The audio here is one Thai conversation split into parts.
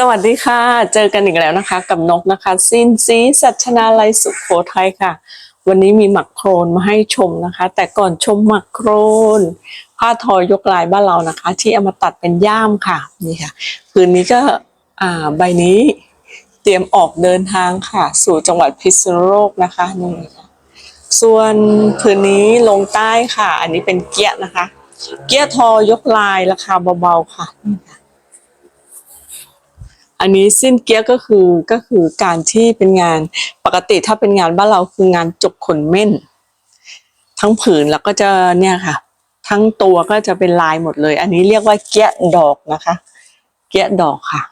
สวัสดีค่ะ เจอกันอีกแล้วนะคะ กับนกนะคะ สินสีสัชนาลัยสุขโขทัยค่ะ วันนี้มีหมักโครนมาให้ชมนะคะ แต่ก่อนชมหมักโครน ผ้าทอยกลายบ้านเรานะคะ ที่เอามาตัดเป็นย่ามค่ะนี่ค่ะคืนนี้ก็อ่าใบนี้เตรียมออกเดินทางค่ะ สู่จังหวัดพิษณุโลกนะคะนี่ค่ะส่วนคืนนี้ลงใต้ค่ะ อันนี้เป็นเกี้ยนะคะ เกี้ยทอยกลายราคาเบาๆค่ะนี่ค่ะ อันนี้สิ้นเกียก็คือก็คือการที่เป็นงานปกติถ้าเป็นงานบ้านเราคืองานจกขนเม่น ทั้งผืนแล้วก็จะเนี่ยค่ะ ทั้งตัวก็จะเป็นลายหมดเลย อันนี้เรียกว่าเกี้ยดอกนะคะ เกี้ยดอกค่ะ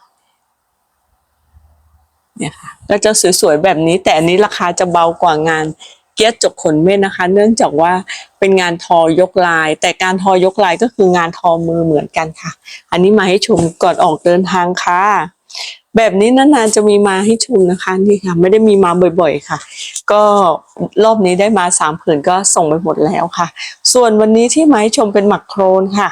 เนี่ยค่ะก็จะสวยๆแบบนี้ แต่อันนี้ราคาจะเบากว่างานเกี้ยจกขนเม่นนะคะ เนื่องจากว่าเป็นงานทอยกลาย แต่การทอยกลายก็คืองานทอมือเหมือนกันค่ะ อันนี้มาให้ชมก่อนออกเดินทางค่ะ แบบนี้นานๆจะมีมาให้ชมนะคะนี่ค่ะ ไม่ได้มีมาบ่อยๆค่ะ ก็รอบนี้ได้มาสามผืนก็ส่งไปหมดแล้วค่ะ ส่วนวันนี้ที่มาให้ชมเป็นหมักโครนค่ะ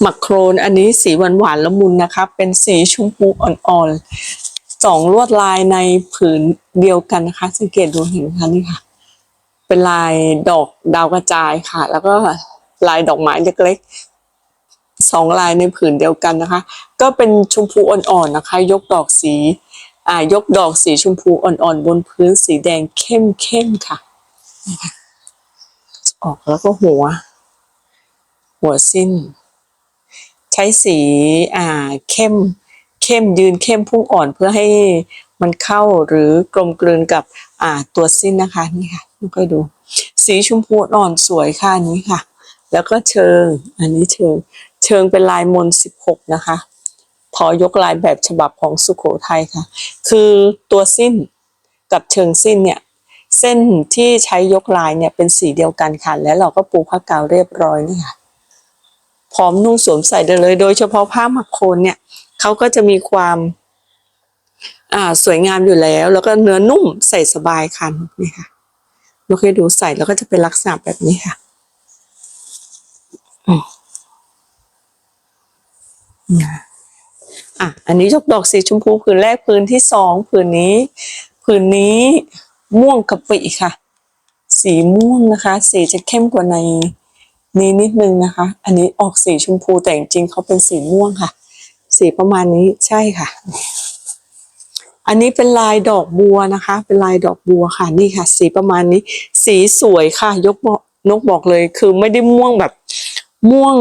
หมักโครนอันนี้สีหวานๆละมุนนะคะ เป็นสีชมพูอ่อนๆสองลวดลายในผืนเดียวกันนะคะ สังเกตดูเห็นคะนี่ค่ะ เป็นลายดอกดาวกระจายค่ะ แล้วก็ลายดอกไม้เล็ก สองลายในผืนเดียวกันนะคะ ก็เป็นชมพูอ่อนๆนะคะ ยกดอกสีอ่ายกดอกสีชมพูอ่อนๆ บนพื้นสีแดงเข้มๆค่ะนะคะออกแล้วก็หัว หัวสิ้น ใช้สีอ่าเข้มเข้มยืนเข้มพุ่งอ่อนเพื่อให้มันเข้าหรือกลมกลืนกับอ่าตัวสิ้นนะคะนี่ค่ะนี่ก็ดู สีชมพูอ่อนสวยค่ะนนี้ค่ะ แล้วก็เชิง อันนี้เชิง เชิงเป็นลายมนสิบหกนะคะทอยกลายแบบฉบับของสุโขทัยค่ะ คือตัวสิ้นกับเชิงสิ้นเนี่ยเส้นที่ใช้ยกลายเนี่ยเป็นสีเดียวกันค่ะ แล้วเราก็ปูผ้ากาวเรียบร้อยนี่ค่ะพร้อมนุ่งสวมใส่ได้เลย โดยเฉพาะผ้าหมักโคนเนี่ยเขาก็จะมีความอ่าสวยงามอยู่แล้ว แล้วก็เนื้อนุ่มใส่สบายค่ะนี่ค่ะเราเคยดูใส่แล้วก็จะเป็นลักษณะแบบนี้ค่ะ อะอันนี้ยกดอกสีชมพูผืนแรกผืนที่สองผืนนี้ผืนนี้ม่วงกะปิค่ะ สีม่วงนะคะ สีจะเข้มกว่าในนี้นิดนึงนะคะ อันนี้ออกสีชมพูแต่จริงๆเขาเป็นสีม่วงค่ะ สีประมาณนี้ใช่ค่ะ อันนี้เป็นลายดอกบัวนะคะ เป็นลายดอกบัวค่ะนี่ค่ะ สีประมาณนี้ สีสวยค่ะ ยกบอกนกบอกเลย คือไม่ได้ม่วงแบบ ม่วง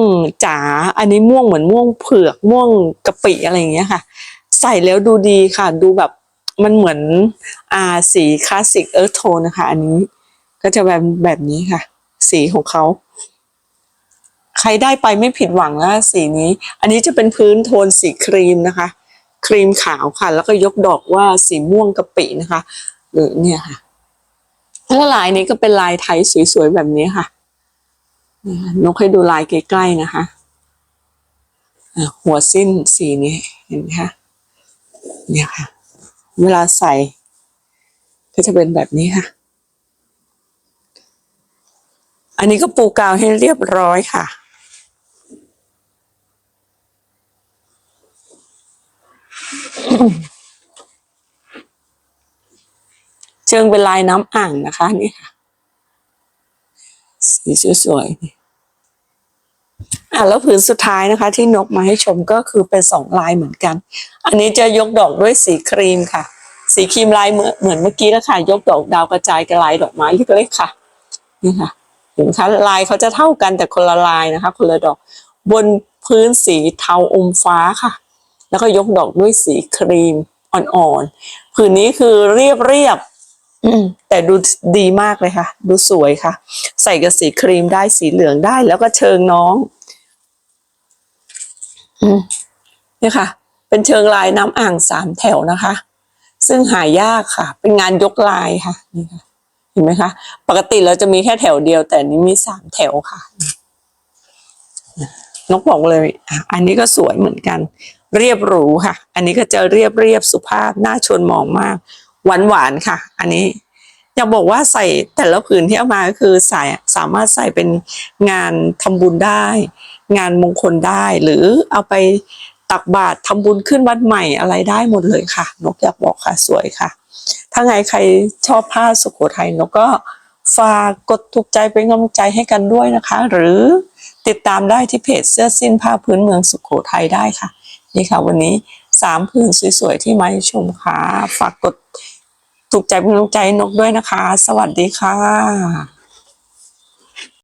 จ๋า อันนี้ม่วงเหมือนม่วงเผือกม่วงกะปิอะไรอย่างเงี้ยค่ะ ใส่แล้วดูดีค่ะ ดูแบบมันเหมือนอ่าสีคลาสสิกเอิร์ธโทนนะคะ อันนี้ก็จะแบบแบบนี้ค่ะ สีของเขา ใครได้ไปไม่ผิดหวังนะสีนี้ อันนี้จะเป็นพื้นโทนสีครีมนะคะ ครีมขาวค่ะ แล้วก็ยกดอกว่าสีม่วงกะปินะคะ หรือเนี่ยค่ะแล้วลายนี้ก็เป็นลายไทยสวยๆแบบนี้ค่ะ นกให้ดูลายใกล้ๆนะคะ หัวสิ้นสีนี้เห็นไหมคะเนี่ยค่ะ เวลาใส่ ก็จะเป็นแบบนี้ค่ะ อันนี้ก็ปูกาวให้เรียบร้อยค่ะเชิงเป็นลายน้ำอ่างนะคะนี่ค่ะ สีสวยๆ อะแล้วผืนสุดท้ายนะคะที่นกมาให้ชมก็คือเป็นสองลายเหมือนกัน อันนี้จะยกดอกด้วยสีครีมค่ะ สีครีมลายเหมือนเหมือนเมื่อกี้แล้วค่ะ ยกดอกดาวกระจายกับลายดอกไม้เล็กๆค่ะ นี่ค่ะเห็นไหมคะลายเขาจะเท่ากันแต่คนละลายนะคะ คนละดอก บนพื้นสีเทาอมฟ้าค่ะ แล้วก็ยกดอกด้วยสีครีมอ่อนๆผืนนี้คือเรียบเรียบๆแต่ดูดีมากเลยค่ะ ดูสวยค่ะ ใส่กับสีครีมได้สีเหลืองได้แล้วก็เชิงน้อง นี่ค่ะ เป็นเชิงลายน้ำอ่างสามแถวนะคะ ซึ่งหายากค่ะ เป็นงานยกลายค่ะนี่ค่ะ เห็นไหมคะ ปกติเราจะมีแค่แถวเดียว แต่นี้มีสามแถวค่ะ นกบอกเลยอันนี้ก็สวยเหมือนกัน เรียบหรูค่ะ อันนี้ก็จะเรียบเรียบสุภาพน่าชวนมองมาก หวานหวานค่ะ อันนี้ อยากบอกว่าใส่แต่ละผืนที่เอามาก็คือใส่สามารถใส่เป็นงานทำบุญได้ งานมงคลได้ หรือเอาไปตักบาตรทำบุญขึ้นวัดใหม่อะไรได้หมดเลยค่ะ นกอยากบอกค่ะสวยค่ะ ถ้าไงใครชอบผ้าสุโขทัยนกก็ฝากกดถูกใจเป็นกำลังใจให้กันด้วยนะคะ หรือติดตามได้ที่เพจเสื้อสิ้นผ้าพื้นเมืองสุโขทัยได้ค่ะ นี่ค่ะวันนี้สามผืนสวยๆที่มาให้ชมค่ะ ฝากกด ถูกใจเป็นกำลังใจนกด้วยนะคะ สวัสดีค่ะ